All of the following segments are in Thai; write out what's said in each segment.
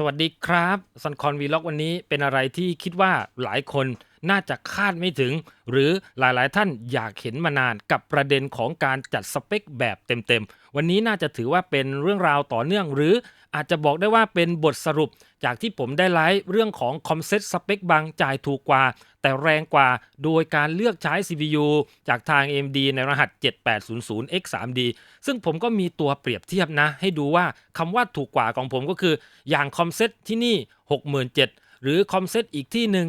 สวัสดีครับซันคอนวีล็อกวันนี้เป็นอะไรที่คิดว่าหลายคนน่าจะคาดไม่ถึง หรือหลายๆท่านอยากเห็นมานานกับประเด็นของการจัดสเปคแบบเต็มๆ วันนี้น่าจะถือว่าเป็นเรื่องราวต่อเนื่อง หรืออาจจะบอกได้ว่าเป็นบทสรุปจากที่ผมได้ไลฟ์เรื่องของคอมเซ็ตสเปคบางจ่ายถูกกว่า แต่แรงกว่าโดยการเลือกใช้ CPU จากทาง AMD ในรหัส 7800X3D ซึ่งผมก็มีตัวเปรียบเทียบนะ ให้ดูว่าคำว่าถูกกว่าของผมก็คือ อย่างคอมเซ็ตที่นี่ 67,000 หรือคอมเซ็ตอีกที่หนึ่ง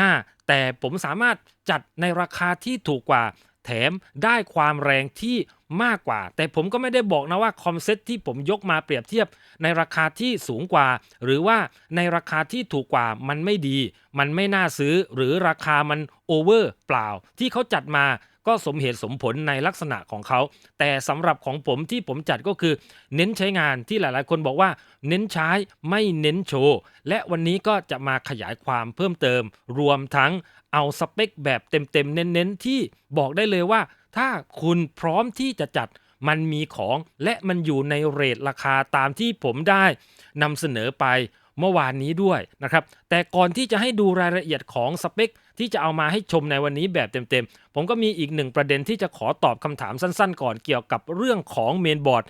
55,000 แต่ผมสามารถจัดในราคาที่ถูกกว่า แถมได้ความแรงที่มากกว่า แต่ผมก็ไม่ได้บอกนะว่าคอมเซ็ตที่ผมยกมาเปรียบเทียบ ในราคาที่สูงกว่า หรือว่าในราคาที่ถูกกว่ามันไม่ดี มันไม่น่าซื้อหรือราคามันโอเวอร์เปล่า ที่เขาจัดมาก็สมเหตุสมผลในลักษณะของเขา แต่สำหรับของผมที่ผมจัดก็คือ เน้นใช้งานที่หลายๆ คนบอกว่า เน้นใช้ไม่เน้นโชว์ และวันนี้ก็จะมาขยายความเพิ่มเติม รวมทั้ง เอาสเปคแบบเต็มๆ เน้นๆ ที่บอกได้เลยว่า ถ้าคุณพร้อมที่จะจัดมันมีของและมันอยู่ในเรทราคาตามที่ผมได้นำเสนอไปเมื่อวานนี้ด้วยนะครับ แต่ก่อนที่จะให้ดูรายละเอียดของสเปคที่จะเอามาให้ชมในวันนี้แบบเต็มๆ ผมก็มีอีกหนึ่งประเด็นที่จะขอตอบคำถามสั้นๆ ก่อนเกี่ยวกับเรื่องของเมนบอร์ด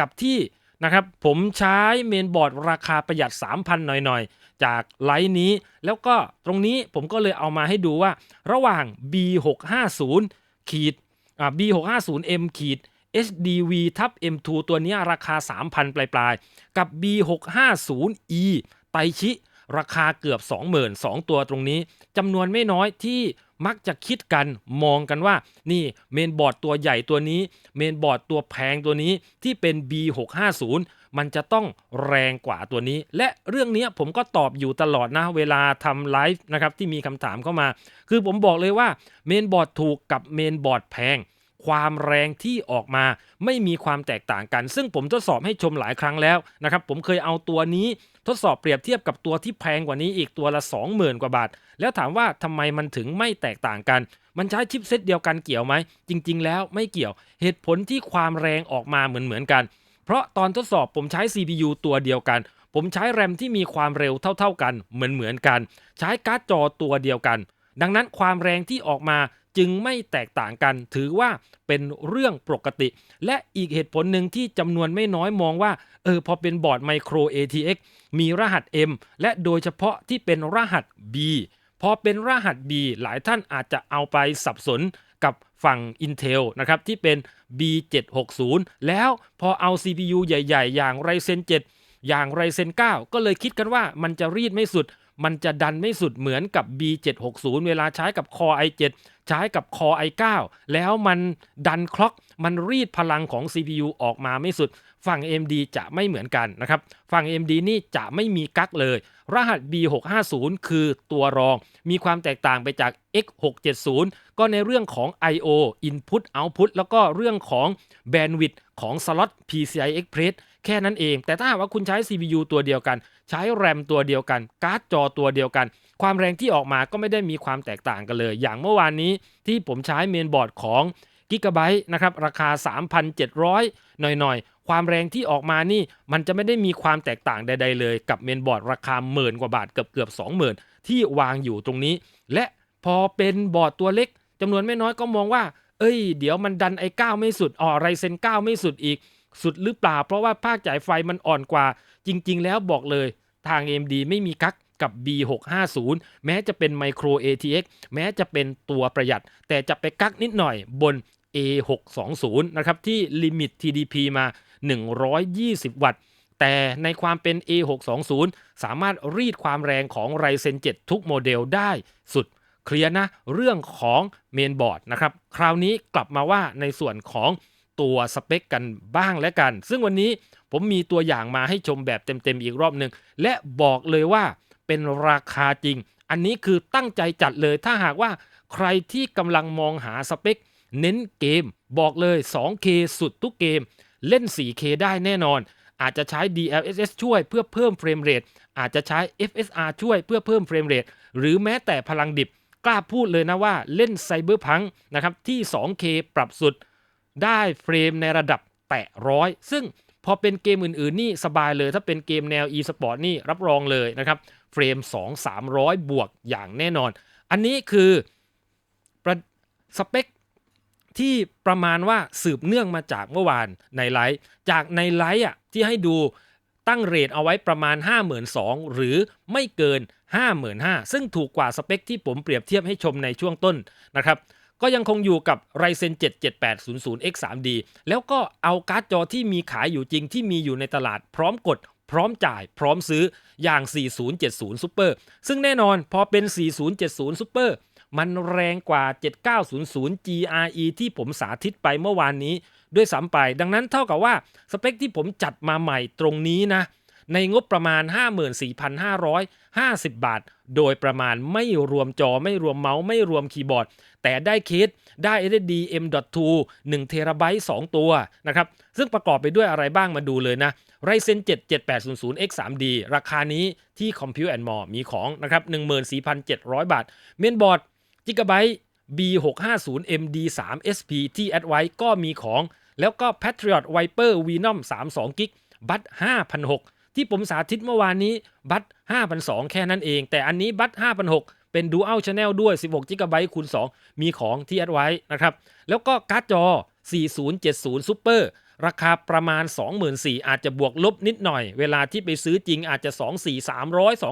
กับที่นะครับผมใช้เมนบอร์ดราคาประหยัด 3,000 หน่อยๆ จากไลน์นี้ แล้วก็ตรงนี้ผมก็เลยเอามาให้ดูว่า ระหว่าง B650 ขีด B650M ขีด HDV ทับ M2 ตัวนี้ราคา 3,000 ปลายๆ กับ B650E ไตชิ ราคาเกือบ20,000 ตัวตรงนี้จำนวนไม่น้อยที่ มักจะคิดกันมองกันว่า นี่เมนบอร์ดตัวใหญ่ตัวนี้ เมนบอร์ดตัวแพงตัวนี้ที่เป็น B650 มันจะต้องแรงกว่าตัวนี้ และเรื่องนี้ผมก็ตอบอยู่ตลอดนะ เวลาทำไลฟ์นะครับที่มีคำถามเข้ามา คือผมบอกเลยว่าเมนบอร์ดถูกกับเมนบอร์ดแพง ความแรงที่ออกมาไม่มีความแตกต่างกัน ซึ่งผมทดสอบให้ชมหลายครั้งแล้วนะครับผมเคยเอาตัวนี้ทดสอบเปรียบเทียบกับตัวที่แพงกว่านี้อีกตัวละ 20,000 กว่าบาท แล้วถามว่าทำไมมันถึงไม่แตกต่างกัน มันใช้ชิปเซตเดียวกันเกี่ยวไหม จริง ๆ แล้วไม่เกี่ยวเหตุผลที่ความแรงออกมาเหมือนๆกัน เพราะตอนทดสอบผมใช้ CPU ตัวเดียวกันผมใช้แรมที่มีความเร็วเท่าๆกัน เหมือนๆกัน ใช้การ์ดจอตัวเดียวกัน ดังนั้นความแรงที่ออกมา จึงไม่แตกต่างกัน ถือว่าเป็นเรื่องปกติ และอีกเหตุผลหนึ่งที่จำนวนไม่น้อยมองว่าเออพอเป็นบอร์ด Micro ATX มีรหัส M และโดยเฉพาะที่เป็นรหัส B พอเป็นรหัส B หลายท่านอาจจะเอาไปสับสนกับฝั่ง Intel นะครับที่เป็น B760 แล้วพอเอา CPU ใหญ่ ๆ อย่าง Ryzen 7 อย่าง Ryzen 9 ก็เลยคิดกันว่ามันจะรีดไม่สุด มันจะดันไม่สุดเหมือนกับ B760 เวลาใช้กับ Core i7 ใช้กับ Core i9 แล้วมันดันคล็อก มันรีดพลังของ CPU ออกมาไม่สุด ฝั่ง AMD จะไม่เหมือนกันนะครับ ฝั่ง AMD นี่จะไม่มีกั๊กเลย รหัส B650 คือตัวรอง มีความแตกต่างไปจาก X670 ก็ในเรื่องของ I/O Input Output แล้วก็เรื่องของ Bandwidth ของสล็อต PCI Express แค่นั้นเอง แต่ถ้าหากว่าคุณใช้ CPU ตัวเดียวกัน ใช้แรมตัวเดียวกัน การ์ดจอตัวเดียวกัน ความแรงที่ออกมาก็ไม่ได้มีความแตกต่างกันเลย อย่างเมื่อวานนี้ที่ผมใช้เมนบอร์ดของ Gigabyte นะครับราคา 3,700 หน่อยๆ ความแรงที่ออกมานี่มันจะไม่ได้มีความแตกต่างใด ๆ เลย กับเมนบอร์ดราคาหมื่นกว่าบาทเกือบเกือบ20,000 ที่วางอยู่ตรงนี้ และพอเป็นบอร์ดตัวเล็กจำนวนไม่น้อยก็มองว่า เอ้ย เดี๋ยวมันดันไอ้9ไม่สุดอ๋อไรเซน9ไม่สุดอีกสุดหรือเปล่า เพราะว่าภาคจ่ายไฟมันอ่อนกว่า จริง ๆ แล้วบอกเลยทาง AMD ไม่มีกักกับ B650 แม้จะเป็น Micro ATX แม้จะเป็นตัวประหยัด แต่จะไปกักนิดหน่อยบน A620 นะครับ ที่ลิมิต TDP มา 120 วัตต์ แต่ในความเป็น A620 สามารถรีดความแรงของ Ryzen 7 ทุกโมเดลได้สุดเคลียร์นะ เรื่องของเมนบอร์ดนะครับ คราวนี้กลับมาว่าในส่วนของ ตัวสเปคกันบ้างและกัน ซึ่งวันนี้ผมมีตัวอย่างมาให้ชมแบบเต็มๆอีกรอบหนึ่งและบอกเลยว่าเป็นราคาจริง อันนี้คือตั้งใจจัดเลยถ้าหากว่าใครที่กำลังมองหาสเปค เน้นเกม บอกเลย 2K สุดทุกเกม เล่น 4K ได้แน่นอน อาจจะใช้ DLSS ช่วยเพื่อเพิ่มเฟรมเรทอาจจะใช้ FSR ช่วยเพื่อเพิ่มเฟรมเรทหรือแม้แต่พลังดิบกล้าพูดเลยนะว่าเล่นไซเบอร์พังนะครับที่ 2K ปรับสุด ได้เฟรมในระดับแตะร้อยซึ่งพอเป็นเกมอื่นๆนี่สบายเลย ถ้าเป็นเกมแนว e-sport นี่รับรองเลยนะครับ เฟรม 2 300 บวกอย่างแน่นอน อันนี้คือสเปคที่ประมาณว่าสืบเนื่องมาจากเมื่อวานในไลฟ์จากในไลฟ์อะที่ให้ดูตั้งเรทเอาไว้ประมาณ 52,000 หรือไม่เกิน 55,000 ซึ่งถูกกว่าสเปคที่ผมเปรียบเทียบให้ชมในช่วงต้นนะครับ ก็ยังคงอยู่กับ Ryzen 7 7800X 3D แล้วก็เอาการ์ดจอที่มีขายอยู่จริงที่มีอยู่ในตลาดพร้อมกดพร้อมจ่ายพร้อมซื้ออย่าง 4070 Super ซึ่งแน่นอนพอเป็น 4070 Super มันแรงกว่า 7900 GRE ที่ผมสาธิตไปเมื่อวานนี้ด้วยซ้ำไป ดังนั้นเท่ากับว่าสเปคที่ผมจัดมาใหม่ตรงนี้นะ ในงบประมาณ 54,550 บาท โดยประมาณไม่รวมจอไม่รวมเมาส์ไม่รวมคีย์บอร์ด แต่ได้เคสได้ SSD M.2 1 t b 2 ตัวนะครับ ซึ่งประกอบไปด้วยอะไรบ้างมาดูเลยนะ Ryzen 7 7800X 3D ราคานี้ที่ Compute and More มีของนะครับ 14,700 บาท เมนบอร์ด Gigabyte B650MD3 SP ที่ a d v i ก็มีของ แล้วก็ Patriot Viper Venom 32 g b บัต5,600ที่ผมสาธิตเมื่อวานนี้บัต5,200แค่นั้นเอง แต่อันนี้บัต5,600 เป็น Dual Channel ด้วย 16 g b คูณ 2 มีของที่ a d v i นะครับ แล้วก็การ์ดจอ 4070 Super ราคาประมาณ 24,000 อาจจะบวกลบนิดหน่อย เวลาที่ไปซื้อจริงอาจจะ 24,300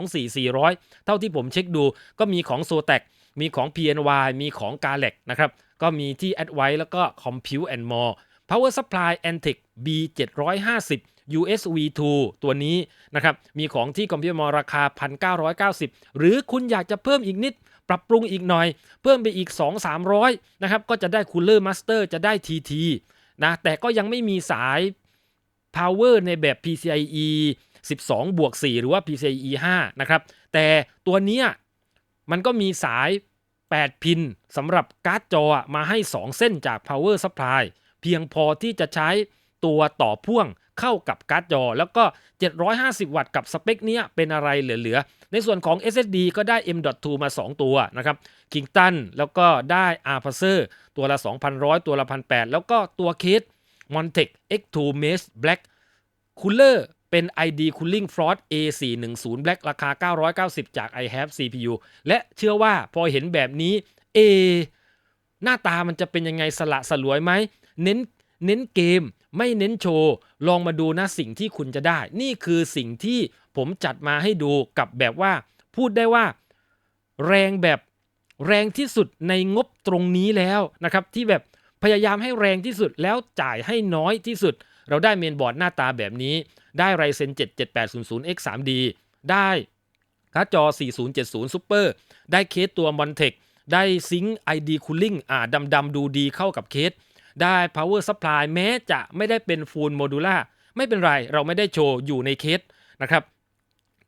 24,400 เท่าที่ผมเช็คดูก็มีของ s o t e c มีของ PNY มีของ g a l e c นะครับ ก็มีที่ a d v i แล้วก็ Compute and More Power Supply Antec B750 USB 2ตัวนี้นะครับมีของที่ Compute More ราคา 1,990 หรือคุณอยากจะเพิ่มอีกนิด ปรับปรุงอีกหน่อย เพิ่มไปอีก 2-300นะครับก็จะได้ Cooler Master จะได้ TT นะแต่ก็ยังไม่มีสาย Power ในแบบ PCIe 12 บวก 4 หรือว่า PCIe 5 นะครับ แต่ตัวเนี้ยมันก็มีสาย 8 พินสำหรับการ์ดจอมาให้ 2 เส้นจาก Power Supply เพียงพอที่จะใช้ ตัวต่อพ่วงเข้ากับการ์ดจอ แล้วก็ 750 วัตต์กับสเปคเนี้ยเป็นอะไรเหลือๆ ในส่วนของ SSD ก็ได้ M.2 มา 2 ตัวนะครับ Kingston แล้วก็ได้ a r p a c e r ตัวละ 2,100 ตัวละ 1,800 แล้วก็ตัวเคส Montec X2 Mesh Black Cooler เป็น ID Cooling Frost A410 Black ราคา 990 จาก i have CPU และเชื่อว่าพอเห็นแบบนี้เอหน้าตามันจะเป็นยังไงสละสลวยไหม เน้นเน้นเกม ไม่เน้นโชว์ ลองมาดูนะสิ่งที่คุณจะได้ นี่คือสิ่งที่ผมจัดมาให้ดูกับแบบว่า พูดได้ว่า แรงแบบแรงที่สุดในงบตรงนี้แล้วนะครับที่แบบพยายามให้แรงที่สุดแล้วจ่ายให้น้อยที่สุด เราได้เมนบอร์ดหน้าตาแบบนี้ ได้ Ryzen 7 7800X 3D ได้การ์ดจอ 4070 Super ได้เคสตัว Montec ได้ซิงค์ ID Cooling อ่าดำๆดูดีเข้ากับเคส ได้ Power Supply แม้จะไม่ได้เป็น Full Modular ไม่เป็นไรเราไม่ได้โชว์อยู่ในเคสนะครับ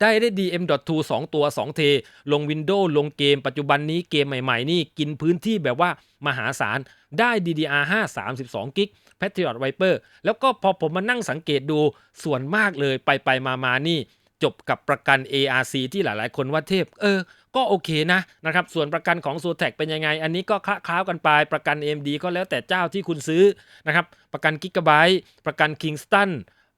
ได้ได้ DM.2 2 ตัว 2 เท ลง Windows ลงเกมปัจจุบันนี้เกมใหม่ๆ นี่กินพื้นที่แบบว่ามหาศาล ได้ DDR5 32 g b Patriot Viper แล้วก็พอผมมานั่งสังเกตดูส่วนมากเลยไปไปมามานี่ จบกับประกัน ARC ที่หลายๆ คนว่าเทพ เออ ก็โอเคนะนะครับส่วนประกันของ s o t e c เป็นยังไง อันนี้ก็คละคล้าวกันไปประกัน AMD ก็แล้วแต่เจ้าที่คุณซื้อนะครับประกัน Gigabyte ประกัน Kingston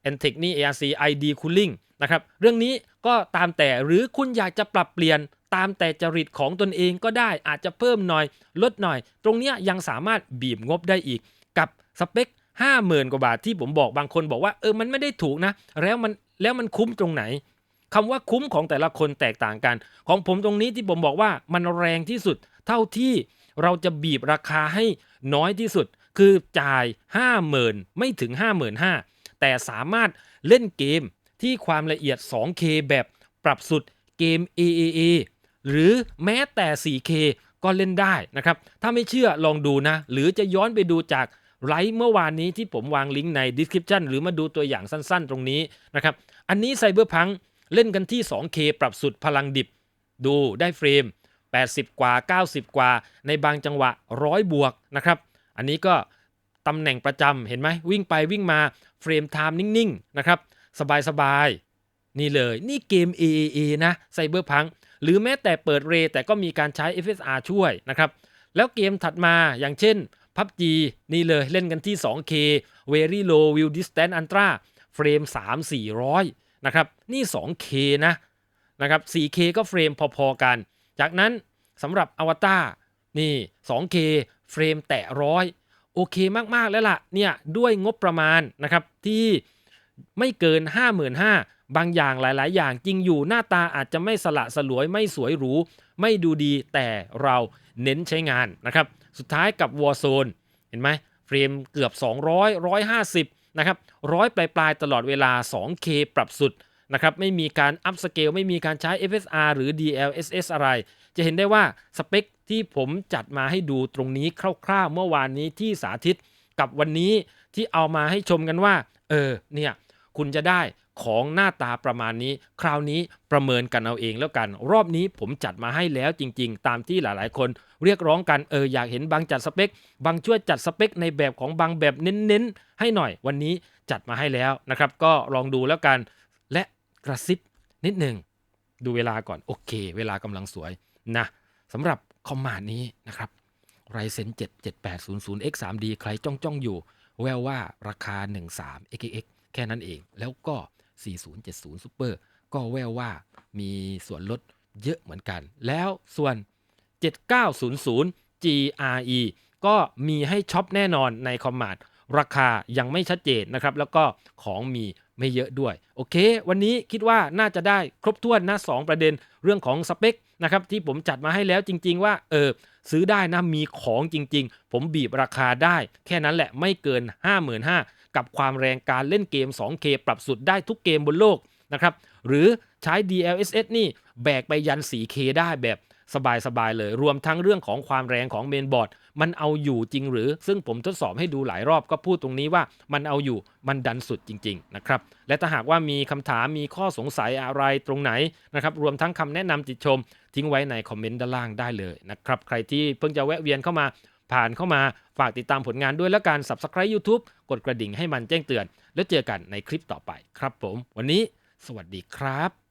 Antec นี่ ARC ID Cooling นะครับเรื่องนี้ก็ตามแต่หรือคุณอยากจะปรับเปลี่ยนตามแต่จริตของตนเองก็ได้อาจจะเพิ่มหน่อยลดหน่อย ตรงนี้ยยังสามารถบีบงบได้อีก กับสเปค50,000 กว่าบาทที่ผมบอกบางคนบอกว่าเออมันไม่ได้ถูกนะ แล้วมันแล้วมันคุ้มตรงไหน คำว่าคุ้มของแต่ละคนแตกต่างกัน ของผมตรงนี้ที่ผมบอกว่ามันแรงที่สุด เท่าที่เราจะบีบราคาให้น้อยที่สุด คือจ่าย 50,000 ไม่ถึง 55,000 แต่สามารถเล่นเกมที่ความละเอียด 2K แบบปรับสุดเกม AAA หรือแม้แต่ 4K ก็เล่นได้นะครับ ถ้าไม่เชื่อลองดูนะ หรือจะย้อนไปดูจากไลฟ์เมื่อวานนี้ที่ผมวางลิงก์ใน description หรือมาดูตัวอย่างสั้นๆ ตรงนี้นะครับ อันนี้ไซเบอร์พัง เล่นกันที่ 2K ปรับสุดพลังดิบ ดูได้เฟรม 80 กว่า 90 กว่า ในบางจังหวะ 100 บวกนะครับ อันนี้ก็ตำแหน่งประจำเห็นไหมวิ่งไปวิ่งมาเฟรมไทม์นิ่งๆนะครับ สบายๆ นี่เลยนี่เกม AAA นะไซเบอร์พังหรือแม้แต่เปิดเรแต่ก็มีการใช้ FSR ช่วยนะครับ แล้วเกมถัดมาอย่างเช่น PUBG นี่เลยเล่นกันที่ 2K Very Low View Distance Ultra เฟรม 3 400 นะครับนี่ 2K นะนะครับ 4K ก็เฟรมพอๆกัน จากนั้นสำหรับอวตารนี่ 2K เฟรมแตะร้อยโอเคมากๆแล้วล่ะเนี่ยด้วยงบประมาณนะครับที่ไม่เกิน 55,000 บางอย่างหลายๆ อย่างจริงอยู่หน้าตาอาจจะไม่สละสลวยไม่สวยหรู ไม่ดูดีแต่เราเน้นใช้งานนะครับ สุดท้ายกับ Warzone เห็นไหมเฟรมเกือบ 200 150 นะครับร้อยปลายๆตลอดเวลา 2K ปรับสุดนะครับไม่มีการอัพสเกลไม่มีการใช้ FSR หรือ DLSS อะไร จะเห็นได้ว่าสเปคที่ผมจัดมาให้ดูตรงนี้คร่าวๆเมื่อวานนี้ที่สาธิตกับวันนี้ที่เอามาให้ชมกันว่า เออเนี่ยคุณจะได้ ของหน้าตาประมาณนี้ คราวนี้ประเมินกันเอาเองแล้วกัน รอบนี้ผมจัดมาให้แล้วจริง ๆ ตามที่หลายๆ คนเรียกร้องกันเอออยากเห็นบางจัดสเปค บางช่วยจัดสเปค ในแบบของบางแบบเน้นๆ ให้หน่อย วันนี้จัดมาให้แล้วนะครับ ก็ลองดูแล้วกัน และกระซิบนิดหนึ่งดูเวลาก่อนโอเค เวลากำลังสวยนะสำหรับคอมมานด์นี้นะครับ Ryzen 7 7800 X 3D ใครจ้องจ้องอยู่ แววว่าราคา 13 xx แค่นั้นเอง แล้วก็ 4070 Super ก็แววว่ามีส่วนลดเยอะเหมือนกัน แล้วส่วน 7900 GRE ก็มีให้ช็อปแน่นอนในคอมมานด์ราคายังไม่ชัดเจนนะครับ แล้วก็ของมีไม่เยอะด้วย โอเค วันนี้คิดว่าน่าจะได้ครบถ้วนนะสองประเด็นเรื่องของสเปคนะครับที่ผมจัดมาให้แล้วจริง ๆ ว่าเออซื้อได้นะมีของจริง ๆ ผมบีบราคาได้ แค่นั้นแหละไม่เกิน 55,000 กับความแรงการเล่นเกม 2K ปรับสุดได้ทุกเกมบนโลกนะครับ หรือใช้ DLSS นี่แบกไปยัน 4K ได้แบบสบายๆเลย รวมทั้งเรื่องของความแรงของเมนบอร์ด มันเอาอยู่จริงหรือ ซึ่งผมทดสอบให้ดูหลายรอบก็พูดตรงนี้ว่ามันเอาอยู่มันดันสุดจริง ๆ นะครับ และถ้าหากว่ามีคำถามมีข้อสงสัยอะไรตรงไหนนะครับ รวมทั้งคำแนะนำติชม ทิ้งไว้ในคอมเมนต์ด้านล่างได้เลยนะครับ ใครที่เพิ่งจะแวะเวียนเข้ามา ผ่านเข้ามาฝากติดตามผลงานด้วยและการ Subscribe YouTube กดกระดิ่งให้มันแจ้งเตือน แล้วเจอกันในคลิปต่อไปครับผม วันนี้ สวัสดีครับ